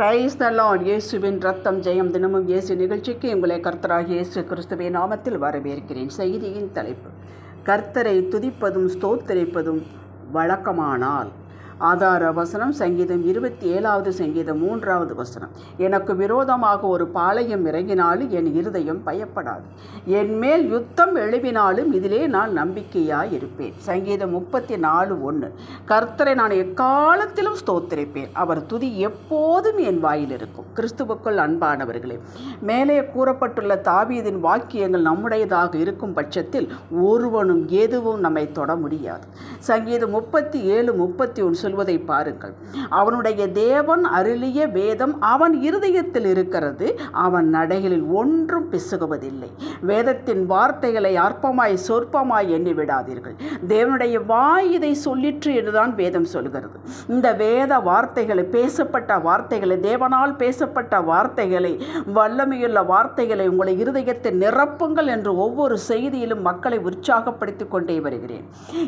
Raise the Lord இயேசுவின் ரத்தம் ஜெயம் தினமும் இயேசு நிகழ்ச்சிக்கு உங்களை கர்த்தராக இயேசு கிறிஸ்துவின் நாமத்தில் வரவேற்கிறேன். செய்தியின் தலைப்பு கர்த்தரை துதிப்பதும் ஸ்தோத்தரிப்பதும் வழக்கமானால். ஆதார வசனம் சங்கீதம் இருபத்தி ஏழாவது சங்கீதம் மூன்றாவது வசனம். எனக்கு விரோதமாக ஒரு பாளையம் இறங்கினாலும் என் இருதயம் பயப்படாது. என் மேல் யுத்தம் எழுப்பினாலும் இதிலே நான் நம்பிக்கையாக இருப்பேன் சங்கீதம் முப்பத்தி நாலு ஒன்று கர்த்தரை நான் எக்காலத்திலும் ஸ்தோத்திரிப்பேன். அவர் துதி எப்போதும் என் வாயில் இருக்கும். கிறிஸ்துவுக்குள் அன்பானவர்களே மேலே கூறப்பட்டுள்ள தாவீதின் வாக்கியங்கள் நம்முடையதாக இருக்கும் பட்சத்தில் ஒருவனும் எதுவும் நம்மை தொட முடியாது. சங்கீதம் முப்பத்தி ஏழு முப்பத்தி ஒன்று சொல்வதை பாருங்கள். அவனுடைய தேவன் அருளிய வேதம் அவன் இருதயத்தில் இருக்கிறது அவன் நடைகளில் ஒன்றும் பிசுகுவதில்லை. வேதத்தின் வார்த்தைகளை அற்பமாய் சொற்பமாய் எண்ணி விடாதீர்கள் தேவனுடைய வாய் இதை சொல்லிற்று என்றுதான் வேதம் சொல்கிறது. இந்த வேத வார்த்தைகளை பேசப்பட்ட வார்த்தைகளை தேவனால் பேசப்பட்ட வார்த்தைகளை வல்லமையுள்ள வார்த்தைகளை உங்களை இருதயத்தை நிரப்புங்கள் என்று ஒவ்வொரு செய்தியிலும் மக்களை உற்சாகப்படுத்திக் கொண்டே வருகிறேன்.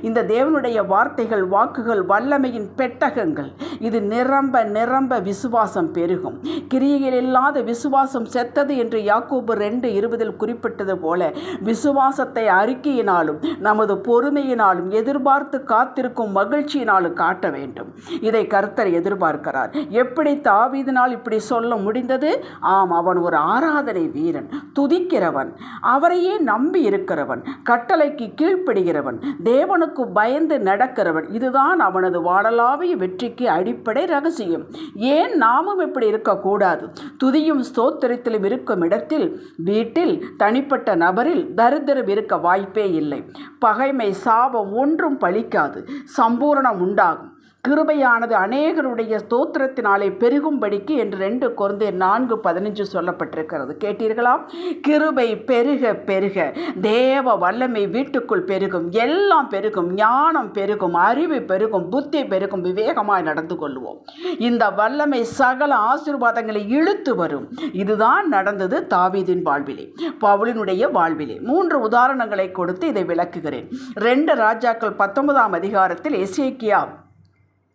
இந்த தேவனுடைய வார்த்தைகள் வாக்குகள் வல்லமையின் பெட்டகங்கள். இது நிரம்ப நிரம்ப விசுவாசம் பெருகும். கிரியைகள் இல்லாத விசுவாசம் செத்தது என்று யாக்கோபு ரெண்டு இருபதில் குறிப்பிட்டது போல விசுவாசத்தை அறிக்கையினாலும் நமது பொறுமையினாலும் எதிர்பார்த்து காத்திருக்கும் மகிழ்ச்சியினாலும் காட்ட வேண்டும். இதை கர்த்தர் எதிர்பார்க்கிறார். எப்படி தாவீதினால் இப்படி சொல்ல முடிந்தது? ஆம் அவன் ஒரு ஆராதனை வீரன் துதிக்கிறவன் அவரையே நம்பி இருக்கிறவன் கட்டளைக்கு கீழ்ப்படுகிறவன் தேவனுக்கு பயந்து நடக்கிறவன். இதுதான் அவனது உலகளாவிய வெற்றிக்கு அடிப்படை ரகசியம். ஏன் நாமும் இப்படி இருக்கக்கூடாது? துதியும் ஸ்தோத்திரத்திலும் இருக்கும் இடத்தில் வீட்டில் தனிப்பட்ட நபரில் தரித்திரம் இருக்க வாய்ப்பே இல்லை. பகைமை சாபம் ஒன்றும் பலிக்காது சம்பூரணம் உண்டாகும். கிருபையானது அநேகருடைய ஸ்தோத்திரத்தினாலே பெருகும்படிக்கு என்று ரெண்டு குழந்தை நான்கு பதினஞ்சு சொல்லப்பட்டிருக்கிறது. கேட்டீர்களா? கிருபை பெருக பெருக தேவ வல்லமை வீட்டுக்குள் பெருகும் எல்லாம் பெருகும் ஞானம் பெருகும் அறிவு பெருகும் புத்தி பெருகும் விவேகமாய் நடந்து கொள்வோம். இந்த வல்லமை சகல ஆசீர்வாதங்களை இழுத்து வரும். இதுதான் நடந்தது தாவீதின் வாழ்விலே பவுலினுடைய வாழ்விலே. மூன்று உதாரணங்களை கொடுத்து இதை விளக்குகிறேன். ரெண்டு ராஜாக்கள் பத்தொன்பதாம் அதிகாரத்தில் எசேக்கியா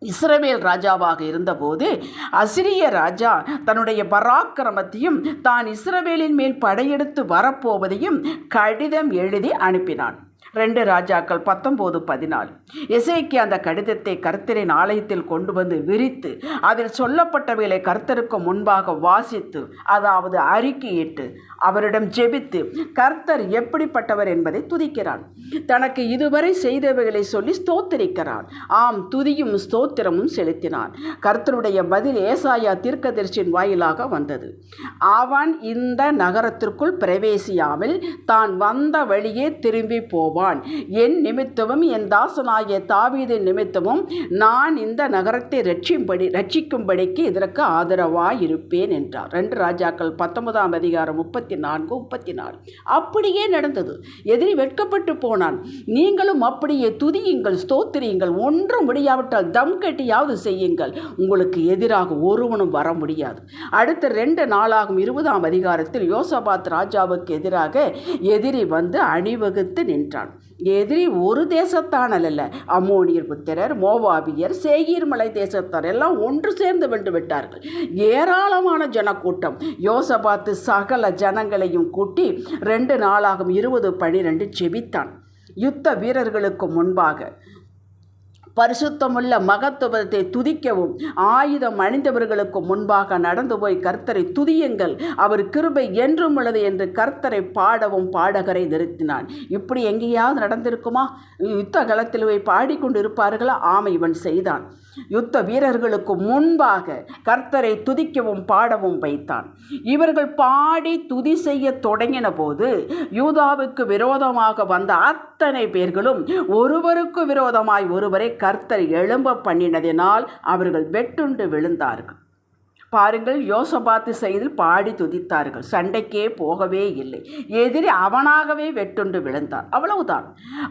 இஸ்ரவேல் ராஜாவாக இருந்தபோது அசிரிய ராஜா தன்னுடைய பராக்கிரமத்தையும் தான் இஸ்ரவேலின் மேல் படையெடுத்து வரப்போவதையும் கடிதம் எழுதி அனுப்பினான். ரெண்டு ராஜாக்கள் பத்தொம்போது பதினாலு. இசைக்கு அந்த கடிதத்தை கர்த்தரின் ஆலயத்தில் கொண்டு வந்து விரித்து அதில் சொல்லப்பட்டவைகளை கர்த்தருக்கு முன்பாக வாசித்து அதாவது அறிக்கையிட்டு அவரிடம் ஜெபித்து கர்த்தர் எப்படிப்பட்டவர் என்பதை துதிக்கிறான். தனக்கு இதுவரை செய்தவைகளை சொல்லி ஸ்தோத்தரிக்கிறான். ஆம் துதியும் ஸ்தோத்திரமும் செலுத்தினான். கர்த்தருடைய பதில் ஏசாயா தீர்க்கதரிசியின் வாயிலாக வந்தது. அவன் இந்த நகரத்திற்குள் பிரவேசியாமல் தான் வந்த வழியே திரும்பி போவான். என் நிமித்தமும் என் தாசனாகிய தாவீது நிமித்தமும் நான் இந்த நகரத்தை ரட்சியும்படி ரட்சிக்கும்படிக்கு இதற்கு ஆதரவாய் இருப்பேன் என்றார். ரெண்டு ராஜாக்கள் பத்தொன்பதாம் அதிகாரம் முப்பத்தி நான்கு முப்பத்தி நாலு அப்படியே நடந்தது. எதிரி வெட்கப்பட்டு போனான். நீங்களும் அப்படியே துதியுங்கள் ஸ்தோத்திரியுங்கள். ஒன்றும் முடியாவிட்டால் தம் கட்டியாவது செய்யுங்கள். உங்களுக்கு எதிராக ஒருவனும் வர முடியாது. அடுத்த ரெண்டு நாளாகும் இருபதாம் அதிகாரத்தில் யோசபாத் ராஜாவுக்கு எதிராக எதிரி வந்து அணிவகுத்து நின்றான். எதிரி ஒரு தேசத்தானல் அல்ல. அம்மோனியர் புத்திரர் மோவாபியர் சேகீர் மலை தேசத்தார் எல்லாம் ஒன்று சேர்ந்து வென்று விட்டார்கள். ஏராளமான ஜனக்கூட்டம். யோசபாத்து சகல ஜனங்களையும் கூட்டி ரெண்டு நாளாகும் இருபது பனிரெண்டு செபித்தான். யுத்த வீரர்களுக்கு முன்பாக பரிசுத்தமுள்ள மகத்துவத்தை துதிக்கவும். ஆயுதம் அணிந்தவர்களுக்கு முன்பாக நடந்து போய் கர்த்தரை துதியுங்கள். அவர் கிருபை என்றும் உள்ளது என்று கர்த்தரை பாடவும் பாடகரை நிறுத்தினான். இப்படி எங்கேயாவது நடந்திருக்குமா? யுத்த களத்தில் போய் பாடிக்கொண்டு இருப்பார்களா ஆமை இவன் செய்தான். யுத்த வீரர்களுக்கு முன்பாக கர்த்தரை துதிக்கவும் பாடவும் வைத்தான். இவர்கள் பாடி துதி செய்ய தொடங்கின போது யூதாவுக்கு விரோதமாக வந்த அத்தனை பேர்களும் ஒருவருக்கு விரோதமாய் ஒருவரை கர்த்தர் எழும்ப பண்ணினதினால் அவர்கள் வெட்டுண்டு விழுந்தார்கள். பாருங்கள் யோசபாத்து செய்தில் பாடி துதித்தார்கள். சண்டைக்கே போகவே இல்லை. எதிரி அவனாகவே வெட்டுண்டு விழுந்தான். அவ்வளவுதான்.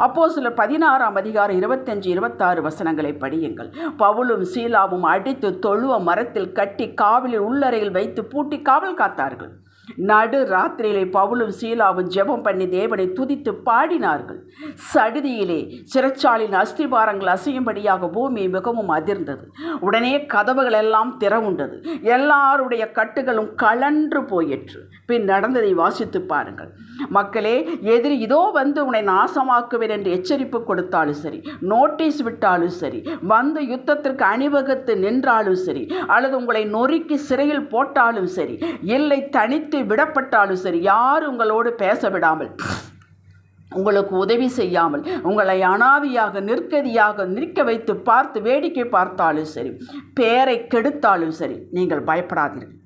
அப்போ சில பதினாறாம் அதிகாரம் இருபத்தஞ்சு இருபத்தாறு வசனங்களை படியுங்கள். பவுலும் சீலாவும் அடித்து தொழுவ மரத்தில் கட்டி காவலில் உள்ளறையில் வைத்து பூட்டி காவல் காத்தார்கள். நடு ராத்திரியிலே பவுலும் சீலாவும் ஜெபம் பண்ணி தேவனை துதித்து பாடினார்கள். சடுதியிலே சிறைச்சாலின் அஸ்திபாரங்கள் அசையும்படியாக பூமி மிகவும் அதிர்ந்தது. உடனே கதவுகள் எல்லாம் திறவுண்டது. எல்லாருடைய கட்டுகளும் கலன்று போயிற்று. பின் நடந்ததை வாசித்து பாருங்கள். மக்களே எதிரி இதோ வந்து உன்னை நாசமாக்குவேன் என்று எச்சரிப்பு கொடுத்தாலும் சரி நோட்டீஸ் விட்டாலும் சரி வந்து யுத்தத்திற்கு அணிவகுத்து நின்றாலும் சரி அல்லது உங்களை நொறுக்கி சிறையில் போட்டாலும் சரி இல்லை தனித்து விடப்பட்டாலும் சரி யார் உங்களோடு பேச விடாமல் உங்களுக்கு உதவி செய்யாமல் உங்களை அனாதியாக நிற்கதியாக நிற்க வைத்து பார்த்து வேடிக்கை பார்த்தாலும் சரி பேரை கெடுத்தாலும் சரி நீங்கள் பயப்படாதீர்கள்.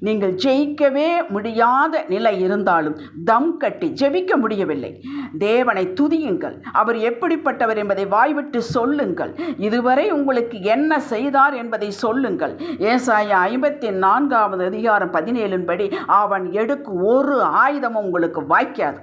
நீங்கள் ஜெயிக்கவே முடியாத நிலை இருந்தாலும் தம் கட்டி ஜெபிக்க முடியவில்லை. தேவனை துதியுங்கள். அவர் எப்படிப்பட்டவர் என்பதை வாய்விட்டு சொல்லுங்கள். இதுவரை உங்களுக்கு என்ன செய்தார் என்பதை சொல்லுங்கள். ஏசாய ஐம்பத்தி நான்காவது அதிகாரம் பதினேழின்படி அவன் எடுக்கும் ஒரு ஆயுதமும் உங்களுக்கு வாய்க்காது.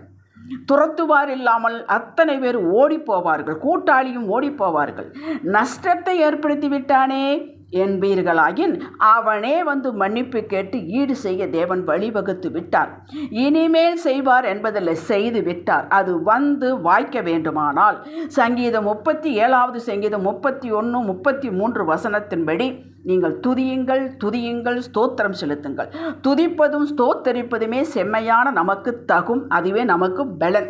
துரத்துவார் இல்லாமல் அத்தனை பேர் ஓடி போவார்கள் கூட்டாளியும் ஓடி போவார்கள் நஷ்டத்தை ஏற்படுத்தி விட்டானே என்பீர்களாகின் அவனே வந்து மன்னிப்பு கேட்டு ஈடு செய்ய தேவன் வழிவகுத்து விட்டார். இனிமேல் செய்வார் என்பதில் செய்து விட்டார். அது வந்து வாய்க்க வேண்டுமானால் சங்கீதம் முப்பத்தி ஏழாவது சங்கீதம் முப்பத்தி ஒன்று முப்பத்தி மூன்று வசனத்தின்படி நீங்கள் துதியுங்கள் துதியுங்கள் ஸ்தோத்திரம் செலுத்துங்கள். துதிப்பதும் ஸ்தோத்தரிப்பதுமே செம்மையான நமக்கு தகும் அதுவே நமக்கு பலன்.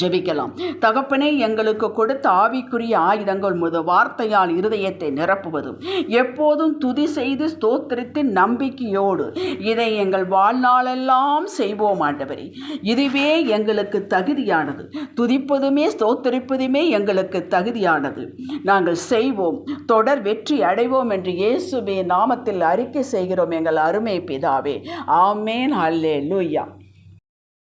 ஜெபிக்கலாம். தகப்பனே எங்களுக்கு கொடுத்த ஆவிக்குரிய ஆயுதங்கள் முத வார்த்தையால் இருதயத்தை நிரப்புவதும் எப்போதும் துதி செய்து ஸ்தோத்திரித்து நம்பிக்கையோடு இதை எங்கள் வாழ்நாளெல்லாம் செய்வோம் ஆண்டவரே. இதுவே எங்களுக்கு தகுதியானது. துதிப்பதுமே ஸ்தோத்தரிப்பதுமே எங்களுக்கு தகுதியானது. நாங்கள் செய்வோம். தொடர் வெற்றி அடைவோம் என்று இயேசுவே நாமத்தில் அறிக்கை செய்கிறோம். எங்கள் அருமை பிதாவே. ஆமேன். அல்லே லூயா